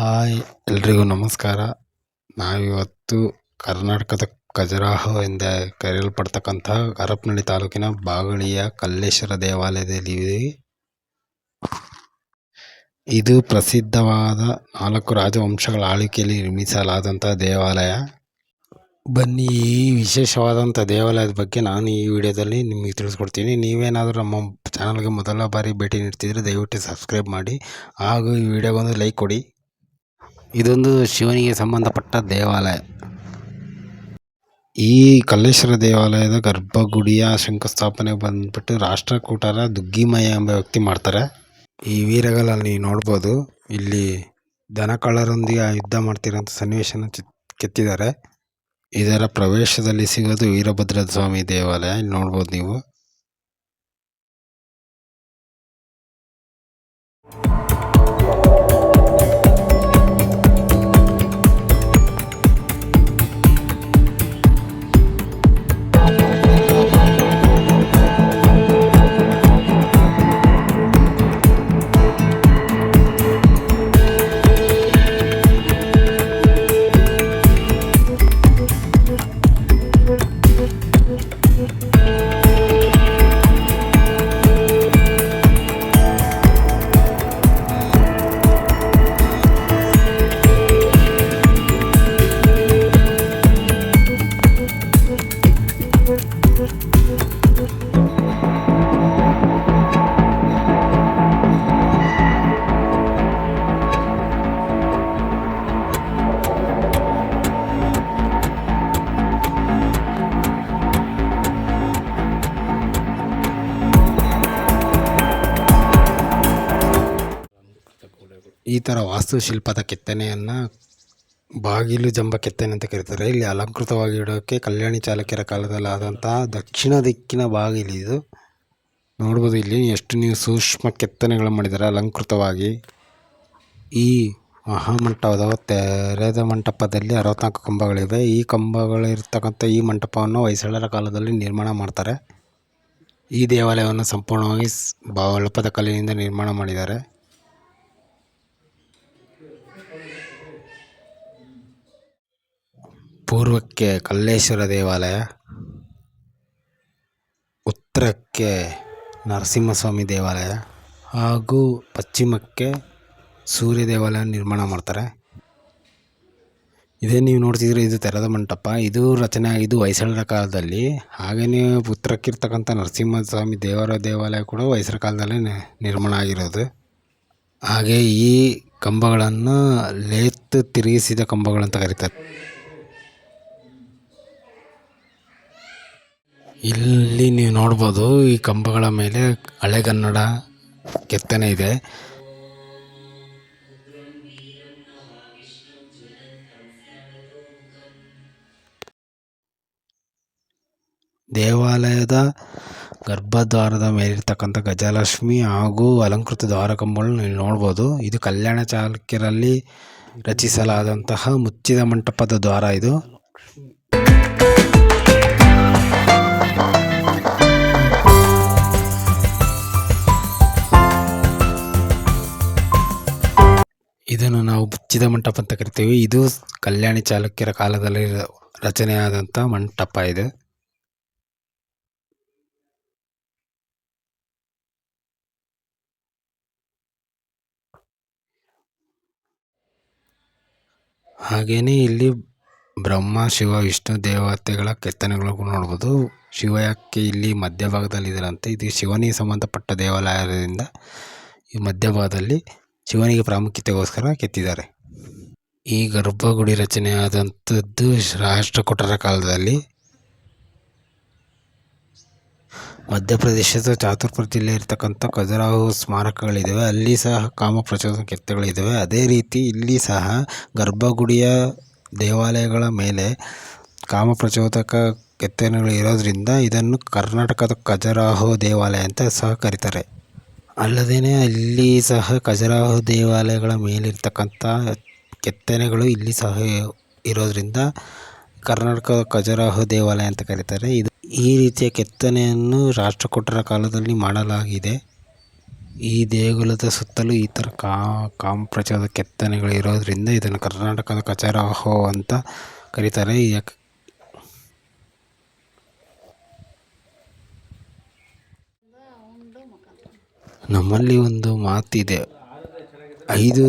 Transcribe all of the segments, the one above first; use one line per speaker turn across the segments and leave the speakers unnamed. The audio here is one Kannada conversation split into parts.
ಹಾಯ್, ಎಲ್ರಿಗೂ ನಮಸ್ಕಾರ. ನಾವಿವತ್ತು ಕರ್ನಾಟಕದ ಖಜರಾಹ ಎಂದೇ ಕರೆಯಲ್ಪಡ್ತಕ್ಕಂಥ ಹರಪನಹಳ್ಳಿ ತಾಲೂಕಿನ ಬಾಗಳಿಯ ಕಲ್ಲೇಶ್ವರ ದೇವಾಲಯದಲ್ಲಿ ಇದು ಪ್ರಸಿದ್ಧವಾದ ನಾಲ್ಕು ರಾಜವಂಶಗಳ ಆಳ್ವಿಕೆಯಲ್ಲಿ ನಿರ್ಮಿಸಲಾದಂಥ ದೇವಾಲಯ. ಬನ್ನಿ, ಈ ವಿಶೇಷವಾದಂಥ ದೇವಾಲಯದ ಬಗ್ಗೆ ನಾನು ಈ ವಿಡಿಯೋದಲ್ಲಿ ನಿಮಗೆ ತಿಳಿಸ್ಕೊಡ್ತೀನಿ. ನೀವೇನಾದರೂ ನಮ್ಮ ಚಾನಲ್ಗೆ ಮೊದಲ ಬಾರಿ ಭೇಟಿ ನೀಡ್ತಿದ್ರೆ ದಯವಿಟ್ಟು ಸಬ್ಸ್ಕ್ರೈಬ್ ಮಾಡಿ. ಹಾಗೂ ಈ ವಿಡಿಯೋಗೊಂದು ಲೈಕ್ ಕೊಡಿ. ಇದೊಂದು ಶಿವನಿಗೆ ಸಂಬಂಧಪಟ್ಟ ದೇವಾಲಯ. ಈ ಕಲ್ಲೇಶ್ವರ ದೇವಾಲಯದ ಗರ್ಭಗುಡಿಯ ಶಂಕುಸ್ಥಾಪನೆ ಬಂದ್ಬಿಟ್ಟು ರಾಷ್ಟ್ರಕೂಟರ ದುಗ್ಗಿಮಯ ಎಂಬ ವ್ಯಕ್ತಿ ಮಾಡ್ತಾರೆ. ಈ ವೀರಗಳಲ್ಲಿ ನೋಡ್ಬೋದು, ಇಲ್ಲಿ ದನಕಳ್ಳರೊಂದಿಗೆ ಯುದ್ಧ ಮಾಡ್ತಿರೋಂಥ ಸನ್ನಿವೇಶನ ಕೆತ್ತಿದ್ದಾರೆ. ಇದರ ಪ್ರವೇಶದಲ್ಲಿ ಸಿಗೋದು ವೀರಭದ್ರ ಸ್ವಾಮಿ ದೇವಾಲಯ, ಇಲ್ಲಿ ನೋಡ್ಬೋದು ನೀವು. ಈ ಥರ ವಾಸ್ತುಶಿಲ್ಪದ ಕೆತ್ತನೆಯನ್ನು ಬಾಗಿಲು ಜಂಬ ಕೆತ್ತನೆ ಅಂತ ಕರೀತಾರೆ. ಇಲ್ಲಿ ಅಲಂಕೃತವಾಗಿ ಇಡೋಕೆ ಕಲ್ಯಾಣಿ ಚಾಲುಕ್ಯರ ಕಾಲದಲ್ಲಿ ಆದಂತಹ ದಕ್ಷಿಣ ದಿಕ್ಕಿನ ಬಾಗಿಲು ಇದು. ನೋಡ್ಬೋದು ಇಲ್ಲಿ ಎಷ್ಟು ನೀವು ಸೂಕ್ಷ್ಮ ಕೆತ್ತನೆಗಳು ಮಾಡಿದ್ದಾರೆ. ಅಲಂಕೃತವಾಗಿ ಈ ಮಹಾಮಂಟಪದ ತೆರೆದ ಮಂಟಪದಲ್ಲಿ ಅರವತ್ನಾಲ್ಕು ಕಂಬಗಳಿವೆ. ಈ ಕಂಬಗಳಿರ್ತಕ್ಕಂಥ ಈ ಮಂಟಪವನ್ನು ಹೊಯ್ಸಳರ ಕಾಲದಲ್ಲಿ ನಿರ್ಮಾಣ ಮಾಡ್ತಾರೆ. ಈ ದೇವಾಲಯವನ್ನು ಸಂಪೂರ್ಣವಾಗಿ ಬಳಪದ ಕಲ್ಲಿನಿಂದ ನಿರ್ಮಾಣ ಮಾಡಿದ್ದಾರೆ. ಪೂರ್ವಕ್ಕೆ ಕಲ್ಲೇಶ್ವರ ದೇವಾಲಯ, ಉತ್ತರಕ್ಕೆ ನರಸಿಂಹಸ್ವಾಮಿ ದೇವಾಲಯ ಹಾಗೂ ಪಶ್ಚಿಮಕ್ಕೆ ಸೂರ್ಯ ದೇವಾಲಯ ನಿರ್ಮಾಣ ಮಾಡ್ತಾರೆ. ಇದೇ ನೀವು ನೋಡ್ತಿದ್ರೆ ಇದು ತೆರೆದ ಮಂಟಪ. ಇದು ರಚನೆ ಆಗಿದ್ದು ಹೊಯ್ಸಳರ ಕಾಲದಲ್ಲಿ. ಹಾಗೆಯೇ ಉತ್ತರಕ್ಕಿರ್ತಕ್ಕಂಥ ನರಸಿಂಹಸ್ವಾಮಿ ದೇವರ ದೇವಾಲಯ ಕೂಡ ಹೊಯ್ಸಳ ಕಾಲದಲ್ಲೇ ನಿರ್ಮಾಣ ಆಗಿರೋದು. ಹಾಗೆ ಈ ಕಂಬಗಳನ್ನು ಲೇತ್ ತಿರುಗಿಸಿದ ಕಂಬಗಳಂತ ಕರೀತಾರೆ. ಇಲ್ಲಿ ನೀವು ನೋಡ್ಬೋದು ಈ ಕಂಬಗಳ ಮೇಲೆ ಹಳೆಗನ್ನಡ ಕೆತ್ತನೆ ಇದೆ. ದೇವಾಲಯದ ಗರ್ಭದ್ವಾರದ ಮೇಲಿರ್ತಕ್ಕಂಥ ಗಜಲಕ್ಷ್ಮಿ ಹಾಗೂ ಅಲಂಕೃತ ದ್ವಾರ ಕಂಬಗಳನ್ನು ನೀವು ನೋಡ್ಬೋದು. ಇದು ಕಲ್ಯಾಣ ಚಾಲುಕ್ಯರಲ್ಲಿ ರಚಿಸಲಾದಂತಹ ಮುಚ್ಚಿದ ಮಂಟಪದ ದ್ವಾರ ಇದು. ಇದನ್ನು ನಾವು ಬುಚ್ಚಿದ ಮಂಟಪ ಅಂತ ಕರಿತೀವಿ. ಇದು ಕಲ್ಯಾಣಿ ಚಾಲುಕ್ಯರ ಕಾಲದಲ್ಲಿ ರಚನೆಯಾದಂಥ ಮಂಟಪ ಇದೆ. ಹಾಗೆಯೇ ಇಲ್ಲಿ ಬ್ರಹ್ಮ, ಶಿವ, ವಿಷ್ಣು, ದೇವತೆಗಳ ಕೆತ್ತನೆಗಳು ನೋಡ್ಬೋದು. ಶಿವ ಯಾಕೆ ಇಲ್ಲಿ ಮಧ್ಯಭಾಗದಲ್ಲಿ ಇದರಂತೆ. ಇದು ಶಿವನಿಗೆ ಸಂಬಂಧಪಟ್ಟ ದೇವಾಲಯದಿಂದ ಈ ಮಧ್ಯಭಾಗದಲ್ಲಿ ಶಿವನಿಗೆ ಪ್ರಾಮುಖ್ಯತೆಗೋಸ್ಕರ ಕೆತ್ತಿದ್ದಾರೆ. ಈ ಗರ್ಭಗುಡಿ ರಚನೆಯಾದಂಥದ್ದು ರಾಷ್ಟ್ರಕೂಟರ ಕಾಲದಲ್ಲಿ. ಮಧ್ಯಪ್ರದೇಶದ ಚಾತುರ್ಪುರ ಜಿಲ್ಲೆ ಇರ್ತಕ್ಕಂಥ ಖಜುರಾಹೋ ಸ್ಮಾರಕಗಳಿದ್ದಾವೆ ಅಲ್ಲಿ ಸಹ ಕಾಮ ಪ್ರಚೋದನ ಕೆತ್ತಗಳಿದ್ದಾವೆ ಅದೇ ರೀತಿ ಇಲ್ಲಿ ಸಹ ಗರ್ಭಗುಡಿಯ ದೇವಾಲಯಗಳ ಮೇಲೆ ಕಾಮ ಪ್ರಚೋದಕ ಕೆತ್ತನೆಗಳು ಇರೋದರಿಂದ ಇದನ್ನು ಕರ್ನಾಟಕದ ಖಜರಾಹೋ ದೇವಾಲಯ ಅಂತ ಸಹ ಕರೀತಾರೆ. ಅಲ್ಲದೇ ಅಲ್ಲಿ ಸಹ ಖಜುರಾಹೋ ದೇವಾಲಯಗಳ ಮೇಲಿರ್ತಕ್ಕಂಥ ಕೆತ್ತನೆಗಳು ಇಲ್ಲಿ ಸಹ ಇರೋದ್ರಿಂದ ಕರ್ನಾಟಕದ ಖಜುರಾಹೋ ದೇವಾಲಯ ಅಂತ ಕರೀತಾರೆ. ಇದು ಈ ರೀತಿಯ ಕೆತ್ತನೆಯನ್ನು ರಾಷ್ಟ್ರಕೂಟರ ಕಾಲದಲ್ಲಿ ಮಾಡಲಾಗಿದೆ. ಈ ದೇಗುಲದ ಸುತ್ತಲೂ ಈ ಥರ ಕಾ ಕಾಂಪ್ರಚದ ಕೆತ್ತನೆಗಳು ಇರೋದರಿಂದ ಇದನ್ನು ಕರ್ನಾಟಕದ ಖಜುರಾಹೋ ಅಂತ ಕರೀತಾರೆ. ನಮ್ಮಲ್ಲಿ ಒಂದು ಮಾತಿದೆ. ಐದು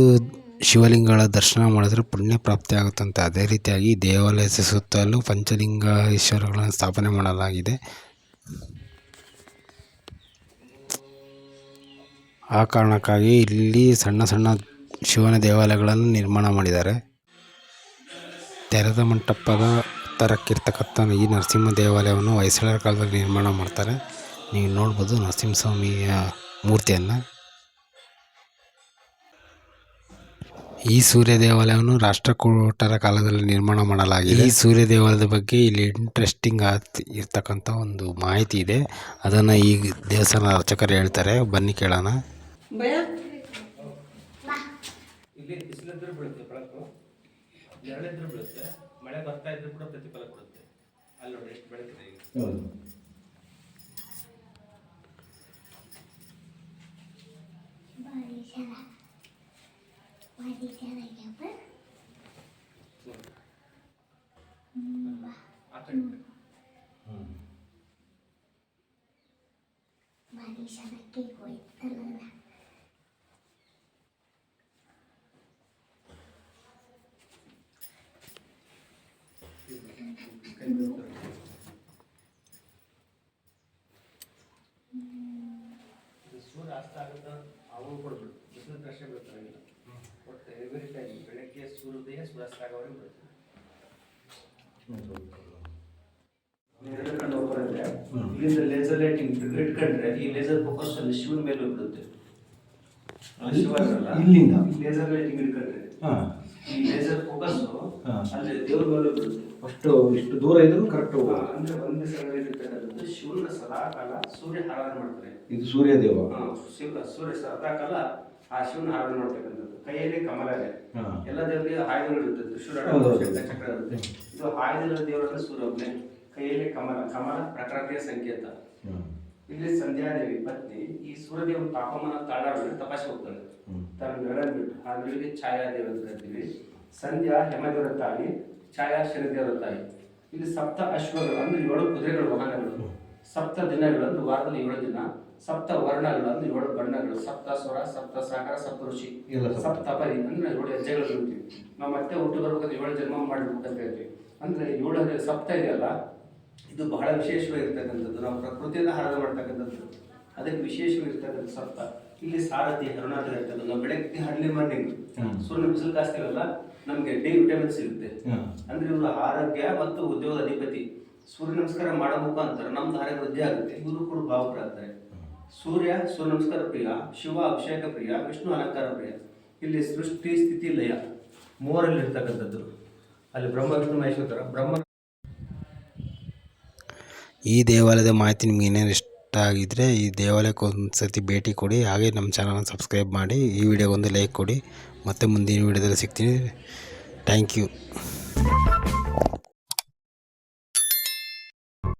ಶಿವಲಿಂಗಗಳ ದರ್ಶನ ಮಾಡಿದ್ರೆ ಪುಣ್ಯ ಪ್ರಾಪ್ತಿ ಆಗುತ್ತಂತೆ. ಅದೇ ರೀತಿಯಾಗಿ ದೇವಾಲಯದ ಸುತ್ತಲೂ ಪಂಚಲಿಂಗ ಈಶ್ವರಗಳನ್ನು ಸ್ಥಾಪನೆ ಮಾಡಲಾಗಿದೆ. ಆ ಕಾರಣಕ್ಕಾಗಿ ಇಲ್ಲಿ ಸಣ್ಣ ಸಣ್ಣ ಶಿವನ ದೇವಾಲಯಗಳನ್ನು ನಿರ್ಮಾಣ ಮಾಡಿದ್ದಾರೆ. ತೆರೆದ ಮಂಟಪದ ಉತ್ತರಕ್ಕಿರ್ತಕ್ಕಂಥ ಈ ನರಸಿಂಹ ದೇವಾಲಯವನ್ನು ಹೊಯ್ಸಳರ ಕಾಲದಲ್ಲಿ ನಿರ್ಮಾಣ ಮಾಡ್ತಾರೆ. ನೀವು ನೋಡ್ಬೋದು ನರಸಿಂಹಸ್ವಾಮಿಯ ಮೂರ್ತಿಯನ್ನು. ಈ ಸೂರ್ಯ ದೇವಾಲಯವನ್ನು ರಾಷ್ಟ್ರಕೂಟರ ಕಾಲದಲ್ಲಿ ನಿರ್ಮಾಣ ಮಾಡಲಾಗಿದೆ. ಈ ಸೂರ್ಯ ದೇವಾಲಯದ ಬಗ್ಗೆ ಇಲ್ಲಿ ಇಂಟ್ರೆಸ್ಟಿಂಗ್ ಇರ್ತಕ್ಕಂಥ ಒಂದು ಮಾಹಿತಿ ಇದೆ. ಅದನ್ನು ಈ ದೇವಸ್ಥಾನ ಅರ್ಚಕರು ಹೇಳ್ತಾರೆ. ಬನ್ನಿ ಕೇಳೋಣ.
ಮಳೆ ಬರ್ತಾ ಇದ್ರೆ ಕೂಡ ಪ್ರತಿಫಲ ಕೊಡುತ್ತೆ. ಅಲ್ಲಿ ನೋಡಿ ಎಷ್ಟು ಬೆಳಕಿದೆ ಈಗ ಆ ಕಡೆ ಈ ಕಡೆ. ಕೈ ಬೀಳ್ತಾರೆ. ಇದು ಸೂರ್ಯ ಅಸ್ತ ಆಗುತ್ತೆ ಅವು ಕೂಡ ಬೀಳುತ್ತೆ ಬಿಸಿಲು ಪ್ರಶ್ನೆ ಬೀಳ್ತಾರಂಗಿಲ್ಲ ಒಟ್ಟು ಎವ್ರಿ ಟೈಮ್ ಬೆಳಗ್ಗೆ ಸೂರ್ಯೋದಯ ಸೂರ್ಯಾಸ್ತ ಆಗೋವರೆಗೆ ಬೀಳುತ್ತೆ ಎರಡು ಕಣ್ಣು open ಇದೆ. ಇಲ್ಲಿಂದ ಲೇಸರ್ ಲೈಟಿಂಗ್ ಇಟ್ಕೊಂಡ್ರೆ ಈ ಲೇಸರ್ ಫೋಕಸ್ ಅಲ್ಲಿ ಶಿವನ ಮೇಲೆ
ಅಲ್ಲಿ-
ಶಿವ ಇರಲ್ಲ.
ಇಲ್ಲಿಂದ?
ಲೇಸರ್ ಲೈಟಿಂಗ್ ಇಟ್ಕೊಂಡ್ರೆ
ಹಾಂ
ಈ ಲೇಸರ್ ಫೋಕಸ್
ಹಾ.
ಅಲ್ಲಿ ದೇವ್ರ ಮೇಲೆ
ಅಷ್ಟು ಇಷ್ಟು ದೂರ ಇದ್ರು ಕರೆಕ್ಟ್
ಆ, ಅಂದ್ರೆ ಒಂದೇ ಸ್ಥಳದಲ್ಲಿ ಇರ್ತಕ್ಕಂಥದ್ದು ಶಿವನ ಸದಾ ಕಾಲ ಸೂರ್ಯ ಆರಾಧನೆ ಮಾಡ್ತಾರೆ.
ಇದು ಸೂರ್ಯದೇವ
ಹಾ, ಶಿವ ಸೂರ್ಯ ಸದಾ ಕಾಲ ಆ ಶಿವನ ಆರಾಧನೆ ಮಾಡ್ತಕ್ಕಂಥದ್ದು ಕೈಯಲ್ಲಿ ಕಮಲ ಇದೆ. ಎಲ್ಲ ದೇವರಿಗೆ ಆಯುಧಗಳು ಇರುತ್ತೆ. ತ್ರಿಶೂಲ. ಚಕ್ರ ಇರುತ್ತೆ. ಇದು ಆಯುಧಗಳ ದೇವರನ್ನ ಸೂರ್ಯ ಕೈಯಲ್ಲಿ ಕಮಲ ಕಮಲ ಪ್ರಕೃತಿಯ ಸಂಕೇತ. ಇಲ್ಲಿ ಸಂಧ್ಯಾದೇವಿ ಪತ್ನಿ ಈ ಸೂರ್ಯದೇವ ತಾಪಮಾನ ತಾಳಾಡಿದ್ರೆ ತಪಾಸೆ
ಹೋಗ್ತಾರೆ.
ತನ್ನ ಬೆಳಗ್ಗೆ ಬಿಟ್ಟು ಆ ಬೆಳಗ್ಗೆ ಛಾಯಾದೇವಿ ಅಂತ ಕರಿತೀವಿ. ಸಂಧ್ಯಾ ಹೆಮದೇವರ ತಾಯಿ ಛಾಯಾ ಶನಿದೇವರ ತಾಯಿ. ಇಲ್ಲಿ ಸಪ್ತ ಅಶ್ವಗಳು ಅಂದ್ರೆ ಏಳು ಕುದುರೆಗಳು ವಾಹನಗಳು. ಸಪ್ತ ದಿನಗಳನ್ನು ವಾರದಲ್ಲಿ ಏಳು ದಿನ ಸಪ್ತ ವರ್ಣಗಳನ್ನು ಏಳು ಬಣ್ಣಗಳು ಸಪ್ತ ಸ್ವರ ಸಪ್ತ ಸಾಗರ ಸಪ್ತ ಋಷಿ
ಸಪ್ತ.
ಪರಿ ಅಂದ್ರೆ ಏಳು ಹೆಜ್ಜೆಗಳು ಇರ್ತೀವಿ ನಾವು ಮತ್ತೆ ಹುಟ್ಟು ಬರ್ಬೇಕಾದ್ರೆ ಏಳು ಜನ್ಮ ಮಾಡಿರ್ಬೇಕಂತ ಹೇಳ್ತೀವಿ. ಅಂದ್ರೆ ಏಳು ಅಂದ್ರೆ ಸಪ್ತ ಇದೆಯಲ್ಲ ಇದು ಬಹಳ ವಿಶೇಷವಾಗಿರ್ತಕ್ಕಂಥದ್ದು. ನಾವು ಪ್ರಕೃತಿಯಿಂದ ಹಾರಾಟ ಮಾಡ್ತಕ್ಕಂಥದ್ದು. ಅದಕ್ಕೆ ವಿಶೇಷವಾಗಿರ್ತಕ್ಕಂಥ ಸಪ್ತ. ಇಲ್ಲಿ ಸಾರಥಿ ಹರುಣಾಥ ಇರ್ತದೆ. ನಾವು ಬೆಳಗ್ಗೆ ಹರ್ಲಿ ಮಾರ್ನಿಂಗ್ ಸೂರ್ಯ ಬಿಸಿಲು ಕಾಸ್ತೀವಲ್ಲ ನಮಗೆ ಡಿ ವಿಟಮಿನ್ ಸಿಗುತ್ತೆ. ಅಂದ್ರೆ ಇವರು ಆರೋಗ್ಯ ಮತ್ತು ಉದ್ಯೋಗ ಅಧಿಪತಿ ಸೂರ್ಯ ನಮಸ್ಕಾರ ಮಾಡೋ ಮುಖಾಂತರ ನಮ್ಮ ಧಾರೆ ವೃದ್ಧಿ ಆಗುತ್ತೆ. ಇವರು ಕೂಡ ಭಾವಕರಾಗ್ತಾರೆ ಸೂರ್ಯ ಸೂರ್ಯ ನಮಸ್ಕಾರ ಪ್ರಿಯ, ಶಿವ ಅಭಿಷೇಕ ಪ್ರಿಯ, ವಿಷ್ಣು ಅಲಂಕಾರ ಪ್ರಿಯ. ಇಲ್ಲಿ ಸೃಷ್ಟಿ, ಸ್ಥಿತಿ, ಲಯ ಮೂವರಲ್ಲಿ ಇರ್ತಕ್ಕಂಥದ್ದು. ಅಲ್ಲಿ ಬ್ರಹ್ಮ, ವಿಷ್ಣು, ಮಹೇಶ್ವರ ಬ್ರಹ್ಮ
ಈ ದೇವಾಲಯದ ಮಾಹಿತಿ ನಿಮ್ಗೆ ಏನೇನು ಇಷ್ಟ ಆಗಿದ್ರೆ ಈ ದೇವಾಲಯಕ್ಕೆ ಒಂದು ಸತಿ ಭೇಟಿ ಕೊಡಿ. ಹಾಗೆ ನಮ್ಮ ಚಾನಲ್ನ ಸಬ್ಸ್ಕ್ರೈಬ್ ಮಾಡಿ, ಈ ವಿಡಿಯೋಗೊಂದು ಲೈಕ್ ಕೊಡಿ. ಮತ್ತೆ ಮುಂದಿನ ವಿಡಿಯೋದಲ್ಲಿ ಸಿಗ್ತೀನಿ. Thank you.